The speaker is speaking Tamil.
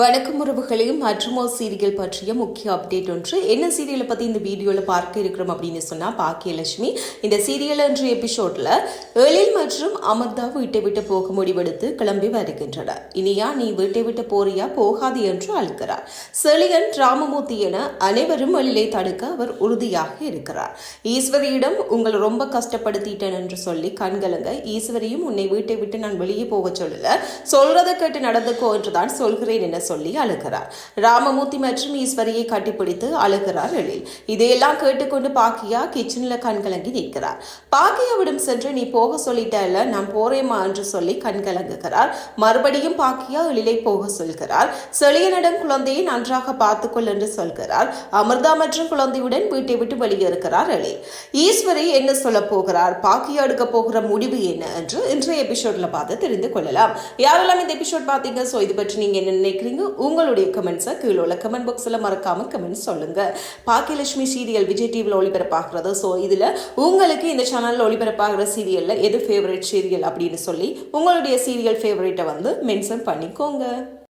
வணக்கம் உறவுகளே மற்றுமோ சீரியல் பற்றிய முக்கிய அப்டேட் ஒன்று. என்ன சீரியலை பற்றி இந்த வீடியோவில் பார்க்க இருக்கிறோம் அப்படின்னு சொன்னால் பாக்கியலட்சுமி. இந்த சீரியல் என்ற எபிசோடில் எழில் மற்றும் அமர்தா வீட்டை விட்டு போக முடிவெடுத்து கிளம்பி வருகின்றனர். இனியா நீ வீட்டை விட்டு போறியா? போகாது என்று அழுக்கிறார் செழியன் ராமமூர்த்தி என அனைவரும் எழிலை தடுக்க அவர் உறுதியாக இருக்கிறார். ஈஸ்வரியிடம் உங்களை ரொம்ப கஷ்டப்படுத்திட்டேன் என்று சொல்லி கண்கலங்க ஈஸ்வரியும் உன்னை வீட்டை விட்டு நான் வெளியே போக சொல்லல. சொல்றதை கேட்டு நடந்துக்கோ என்றுதான் சொல்கிறேன் என சொல்லி அழுகிறார். ராமமூர்த்தி மற்றும் ஈஸ்வரியை கட்டிப்பிடித்து அழுகிறார் எழில். இதையெல்லாம் கேட்டுக்கொண்டு பாக்கியா கிச்சன்ல கண்கலங்கி நிற்கிறார். பாக்கியாவிடம் சென்று நீ போக சொல்லிட்டல நான் போறேம்மா என்று சொல்லி கண்கலங்குகிறார். மறுபடியும் பாக்கியா எழிலை போக சொல்கிறார். செழியனிடம் குழந்தையை நன்றாக பார்த்துக்கொள் என்று சொல்கிறார். அமிர்தா மற்றும் குழந்தையுடன் வீட்டை விட்டு வெளியேறுகிறார் எழில். ஈஸ்வரி என்ன சொல்ல போகிறார்? பாக்கியா எடுக்க போகிற முடிவு என்ன? என்று இன்றைய எபிசோட்ல பார்த்து தெரிந்து கொள்ளலாம். யாரெல்லாம் இந்த எபிசோட் பார்த்தீங்க? ஸோ இது பற்றி நீங்க என்ன நினைக்கிறீங்க? உங்களுடைய கமெண்ட்ஸை கீழே உள்ள கமெண்ட் பாக்ஸில் மறக்காம கமெண்ட் சொல்லுங்க. பாக்கியலட்சுமி சீரியல் விஜய் டிவியில் ஒளிபரப்பாகிறது. ஸோ இதில் உங்களுக்கு இந்த சேனலில் ஒளிபரப்பாகிற சீரியலில் எது ஃபேவரட் சீரியல் அப்படின்னு சொல்லி உங்களுடைய சீரியல் ஃபேவரேட்டை வந்து மென்ஷன் பண்ணிக்கோங்க.